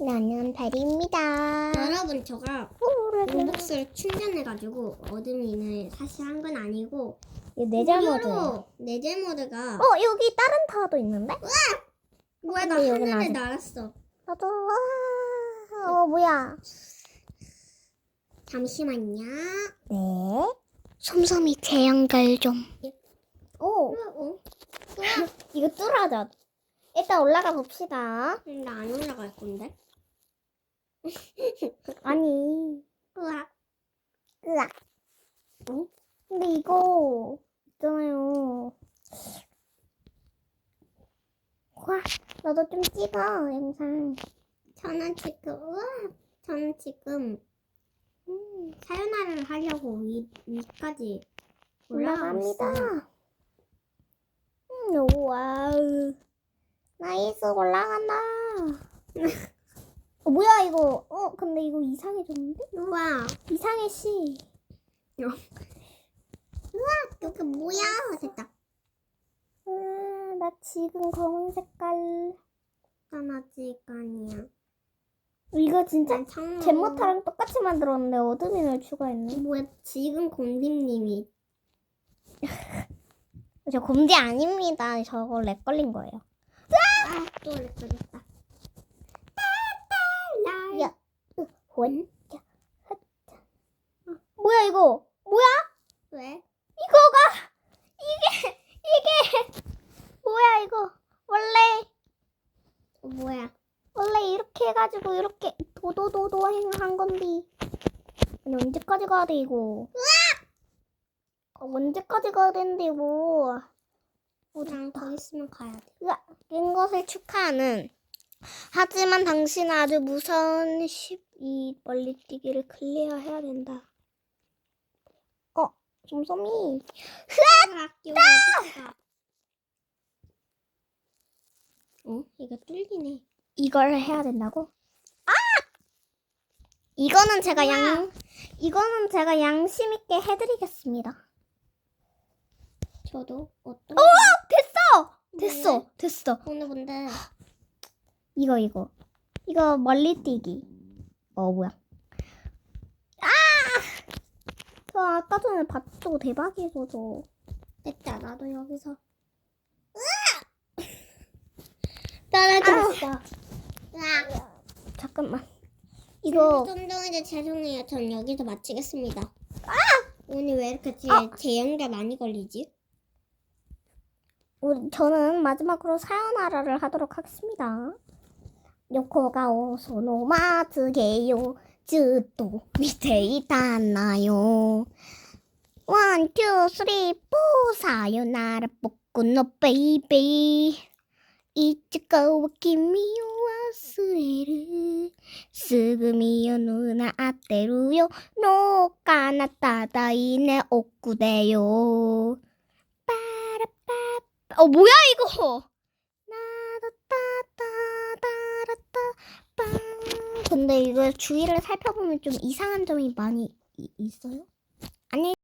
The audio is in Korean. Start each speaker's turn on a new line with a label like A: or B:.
A: 나는 베리입니다.
B: 여러분 제가 로벅스를 충전해가지고 어드민을 사실 한 건 아니고
A: 내잘 모드.
B: 무료로 내재 모드가
A: 어 여기 다른 타워도 있는데?
B: 뭐야 나
A: 근데 여긴
B: 하늘을
A: 아직-
B: 날았어
A: 나도 아, 어 뭐야?
B: 잠시만요
A: 네. 솜솜이 재연결 좀. 오
B: 어?
A: 이거 뚫어져. 일단 올라가 봅시다.
B: 나 안 올라갈 건데
A: 아니.
B: 으악
A: 으악. 어? 근데 이거 있잖아요. 와, 나도 좀 찍어 영상.
B: 저는 지금 으악 저는 지금 음, 사연화를 하려고 위, 위까지 있어요
A: 올라갑니다. 음, 와우. 나이스 올라간다. 어, 뭐야 이거? 어, 근데 이거 이상해졌는데?
B: 우와
A: 이상해 씨.
B: 여기 뭐야 됐다
A: 아, 나 지금 검은 색깔.
B: 난 아직 아니야
A: 이거 진짜
B: 난 창문
A: 젠모타랑 똑같이 만들었는데 어드민을 추가했네.
B: 뭐야 지금 곰님님이
A: 저 곰지 아닙니다. 저거 렉 걸린 거예요.
B: 아, 또 렉걸렸다.
A: 야, 으, 원, 야, 헛, 자. 어. 뭐야, 이거? 뭐야?
B: 왜?
A: 이거가, 이게, 이게, 뭐야, 이거. 원래,
B: 어, 뭐야.
A: 원래 이렇게 해가지고, 이렇게 도도도도 행한 건데. 아니, 언제까지 가야 돼, 이거? 으악! 어, 언제까지 가야 되는데,
B: 이거. 5장 더 있으면 가야 돼.
A: 깬 것을 축하하는. 하지만 당신은 아주 무서운 12 멀리뛰기를 클리어해야 된다. 어,
B: 좀소미. 흐악! 어? 이거 뚫리네.
A: 이걸 해야 된다고? 아! 이거는 제가 양, 이거는 제가 양심 있게 해드리겠습니다.
B: 저도 어떤?
A: 됐어! 됐어! 됐어.
B: 오늘 근데
A: 이거, 이거. 이거 멀리 뛰기. 어, 뭐야. 아! 저 아까 전에 봤죠? 대박이죠, 저.
B: 됐다. 나도 여기서. 떨어졌어. 으악.
A: 잠깐만. 이거,
B: 쫀쫀이들 죄송해요. 전 여기서 마치겠습니다. 오늘 왜 이렇게 제,
A: 아!
B: 제 연결 많이 걸리지?
A: 저는 마지막으로 사연하라를 하도록 하겠습니다. 요코가 오소노 마즈게요. 즈또 밑에 있다나요? 원, 투, 쓰리, 포, 사요나라 뽀꾸노 베이비 이츠코와 키미요 와스에르. 스그미요 누나 아테루요. 노카나 따다이네 오쿠데요. 어 뭐야 이거? 근데 이거 주위를 살펴보면 좀 이상한 점이 많이 이- 있어요? 안녕히